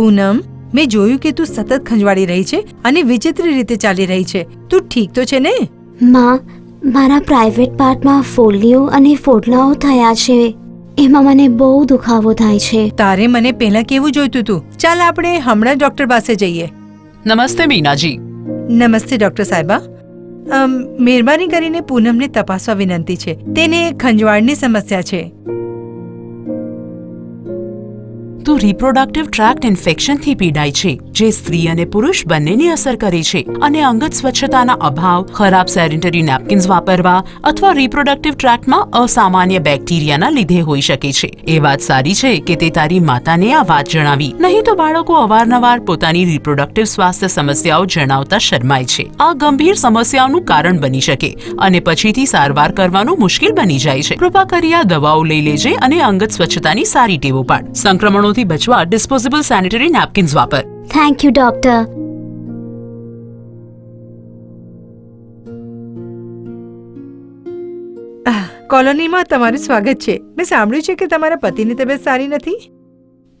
પૂનમ મેં જોયું કે તું સતત ખંજવાળી રહી છે અને વિચિત્ર રીતે ચાલી રહી છે. તું ઠીક તો છે ને? માં મારા પ્રાઇવેટ પાર્ટમાં ફોલ્લીઓ અને ફોટલાઓ થયા છે. એમાં મને બહુ દુખાવો થાય છે. તારે મને પહેલા કેવું જોઈતું તું? ચાલ આપણે હમણાં જ ડોક્ટર પાસે જઈએ. નમસ્તે મીનાજી. નમસ્તે ડોક્ટર સાહેબા. મહેરબાની કરીને પૂનમને તપાસવા વિનંતી છે. તેને ખંજવાળની સમસ્યા છે. તો રિપ્રોડક્ટિવ ટ્રેક્ટ ઇન્ફેક્શનથી પીડાય છે, જે સ્ત્રી અને પુરુષ બંનેને અસર કરે છે અને અંગત સ્વચ્છતાના અભાવ, ખરાબ સેનિટરી નેપકિન્સ વાપરવા અથવા રિપ્રોડક્ટિવ ટ્રેક્ટમાં અસામાન્ય બેક્ટેરિયાના લીધે હોઈ શકે છે. એ વાત સારી છે કે તે તારી માતાને આ વાત જણાવી. નહીં તો બાળકો અવારનવાર પોતાની રિપ્રોડક્ટિવ સ્વાસ્થ્ય સમસ્યાઓ જણાવતા શરમાય છે. આ ગંભીર સમસ્યાઓનું કારણ બની શકે અને પછીથી સારવાર કરવાનું મુશ્કેલ બની જાય છે. કૃપા કરી આ દવાઓ લઈ લેજે અને અંગત સ્વચ્છતાની સારી ટેવો પાડ. સંક્રમણોથી બચવા ડિસ્પોઝેબલ સેનિટરી નેપકિન્સ વાપર. થેન્ક યુ ડોક્ટર આહ, કોલોનીમાં તમારું સ્વાગત છે. મેં સાંભળ્યું છે કે તમારા પતિની તબિયત સારી નથી?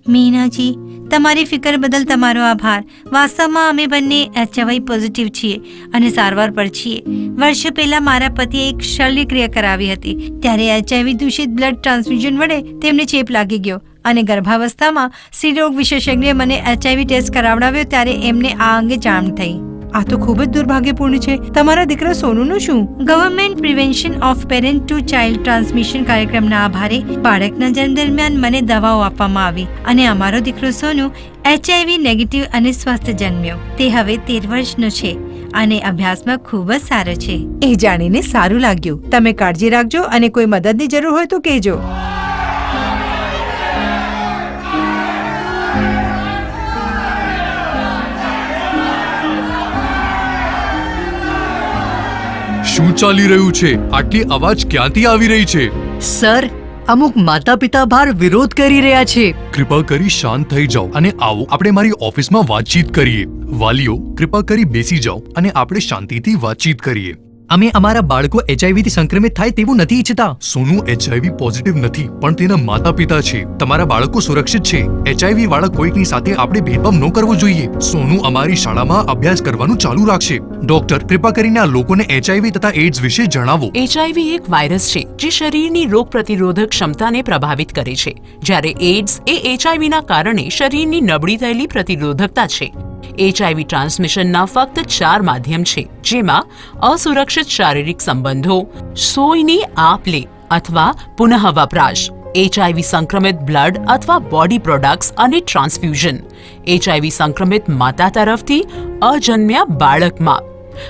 મીનાજી તમારી ફિકર બદલ તમારો આભાર. વાસ્તવમાં અમે બંને એચઆઈવી પોઝિટિવ છીએ અને સારવાર પર છીએ. વર્ષ પહેલા મારા પતિએ એક શલ્યક્રિયા કરાવી હતી. ત્યારે એચઆઈવી દૂષિત બ્લડ ટ્રાન્સફ્યુઝન વડે તેમને ચેપ લાગી ગયો. અને ગર્ભાવસ્થામાં સ્ત્રીરોગ વિશેષજ્ઞે મને એચઆઈવી ટેસ્ટ કરાવડાવ્યો ત્યારે એમને આ અંગે જાણ થઈ. આ તો ખૂબ જ દુર્ભાગ્યપૂર્ણ છે. તમારા દીકરા સોનુનું શું? Government prevention of parent to child transmission કાર્યક્રમના આભારે બાળકના જન્મ દરમિયાન મને દવાઓ આપવામાં આવી અને અમારો દીકરો સોનુ એચઆઈવી નેગેટિવ અને સ્વસ્થ જન્મ્યો. તે હવે તેર વર્ષનો છે અને અભ્યાસમાં ખૂબ જ સારો છે. એ જાણીને સારું લાગ્યું. તમે કાળજી રાખજો અને કોઈ મદદની જરૂર હોય તો કહેજો. શું ચાલી રહ્યું છે? આટલી અવાજ ક્યાંથી આવી રહી છે? સર અમુક માતા પિતા ભાર વિરોધ કરી રહ્યા છે. કૃપા કરી શાંત થઈ જાઓ અને આવો આપણે મારી ઓફિસમાં વાતચીત કરીએ. વાલીઓ કૃપા કરી બેસી જાઓ અને આપણે શાંતિથી વાતચીત કરીએ. અમે અમારા બાળકો એચઆઈવીથી સંક્રમિત થાય તેવું નથી ઈચ્છતા. સોનુ એચઆઈવી પોઝિટિવ નથી પણ તેના માતા પિતા છે. તમારા બાળકો સુરક્ષિત છે. એચઆઈવી વાળા કોઈકની સાથે આપણે ભેદભાવ ન કરવો જોઈએ. સોનું અમારી શાળામાં અભ્યાસ કરવાનું ચાલુ રાખશે. ડોક્ટર કૃપા કરીને આ લોકોને એચઆઈવી તથા એડ્સ વિશે જણાવો. એચઆઈવી એક વાયરસ છે જે શરીરની રોગ પ્રતિરોધક ક્ષમતાને પ્રભાવિત કરે છે. જ્યારે એડ્સ એ એચઆઈવીના કારણે શરીરની નબળી થયેલી પ્રતિરોધકતા છે. એચઆઈવી ટ્રાન્સમિશનના ફક્ત ચાર માધ્યમ છે, જેમાં અસુરક્ષિત શારીરિક સંબંધો, સોયની આપ લે અથવા પુનઃ વપરાશ એચઆઈવી સંક્રમિત બ્લડ અથવા બોડી પ્રોડક્ટ્સ અને ટ્રાન્સફ્યુઝન એચઆઈવી સંક્રમિત માતા તરફથી અજન્મ્યા બાળકમાં.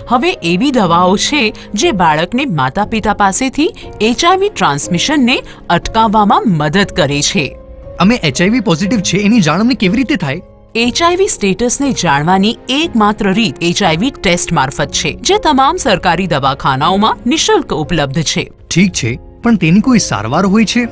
હવે એવી દવાઓ છે જે બાળકને માતા પિતા પાસેથી એચઆઈવી ટ્રાન્સમિશનને અટકાવવામાં મદદ કરે છે. અમે એચઆઈવી પોઝિટિવ છે, એની જાણ કેવી રીતે થાય? એચઆઈવી સ્ટેટસને જાણવાની એકમાત્ર રીત એચઆઈવી ટેસ્ટ મારફત છે જે તમામ સરકારી દવાખાનાઓમાં નિઃશુલ્ક ઉપલબ્ધ છે. ઠીક છે પણ તેની કોઈ સારવાર હોય છે?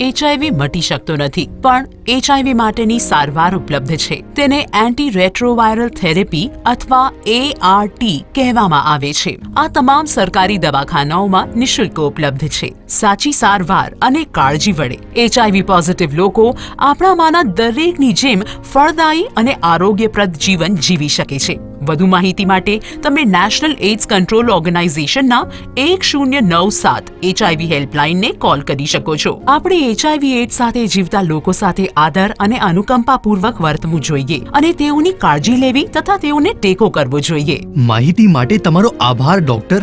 એચઆઈવી મટી શકતો નથી પણ એચઆઈવી માટેની સારવાર ઉપલબ્ધ છે. તેને એન્ટી રેટ્રોવાયરલ થેરેપી અથવા એઆરટી કહેવામાં આવે છે. આ તમામ સરકારી દવાખાનાઓમાં નિઃશુલ્ક ઉપલબ્ધ છે. સાચી સારવાર અને કાળજી વડે. એચઆઈવી પોઝિટિવ લોકો આપણામાંના દરેકની જેમ ફળદાયી અને આરોગ્યપ્રદ જીવન જીવી શકે છે. વધુ માહિતી માટે તમે નેશનલ એડ્સ કંટ્રોલ ઓર્ગેનાઇઝેશનના એક શૂન્ય નવ સાત એચઆઈવી હેલ્પલાઇનને કોલ કરી શકો છો. આપણે એચઆઈવી એડ્સ સાથે જીવતા લોકો સાથે આદર અને અનુકંપાપૂર્વક વર્તવું જોઈએ અને તેઓની કાળજી લેવી તથા તેઓને ટેકો કરવો જોઈએ. માહિતી માટે તમારો આભાર ડોક્ટર.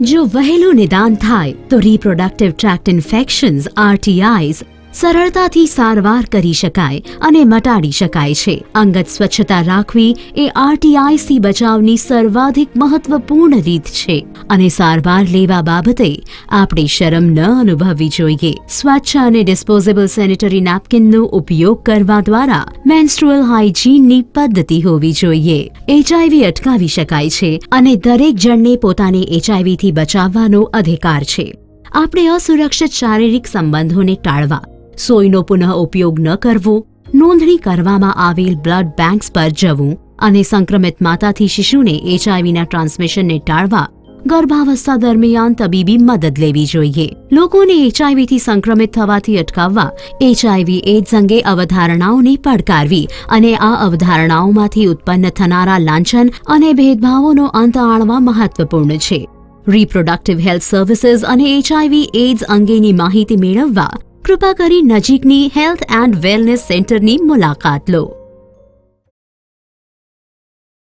જો વહેલું નિદાન થાય તો રિપ્રોડક્ટિવ ટ્રેક્ટ ઇન્ફેક્શન્સ આરટીઆઈઝ સરળતાથી સારવાર કરી શકાય અને મટાડી શકાય છે. અંગત સ્વચ્છતા રાખવી એ આરટીઆઈસી બચાવની સર્વાધિક મહત્વપૂર્ણ રીત છે અને સારવાર લેવા બાબતે આપણે શરમ ન અનુભવવી જોઈએ. સ્વચ્છ અને ડિસ્પોઝેબલ સેનેટરી નેપકિનનો ઉપયોગ કરવા દ્વારા મેન્સ્ટ્રુઅલ હાઇજીનની પદ્ધતિ હોવી જોઈએ. એચઆઈવી અટકાવી શકાય છે અને દરેક જણને પોતાને એચઆઈવીથી બચાવવાનો અધિકાર છે. આપણે અસુરક્ષિત શારીરિક સંબંધોને ટાળવા સોયનો પુનઃ ઉપયોગ ન કરવો, નોંધણી કરવામાં આવેલ બ્લડ બેંક્સ પર જવું અને સંક્રમિત માતાથી શિશુને એચઆઈવીના ટ્રાન્સમિશનને ટાળવા ગર્ભાવસ્થા દરમિયાન તબીબી મદદ લેવી જોઈએ. લોકોને એચઆઈવીથી સંક્રમિત થવાથી અટકાવવા એચઆઈવી એડ્સ અંગે અવધારણાઓને પડકારવી અને આ અવધારણાઓમાંથી ઉત્પન્ન થનારા લાંછન અને ભેદભાવોનો અંત આણવા મહત્વપૂર્ણ છે. રિપ્રોડક્ટિવ હેલ્થ સર્વિસીસ અને એચઆઈવી એડ્સ અંગેની માહિતી મેળવવા કૃપા કરી નજીકની હેલ્થ એન્ડ વેલનેસ સેન્ટરની મુલાકાત લો.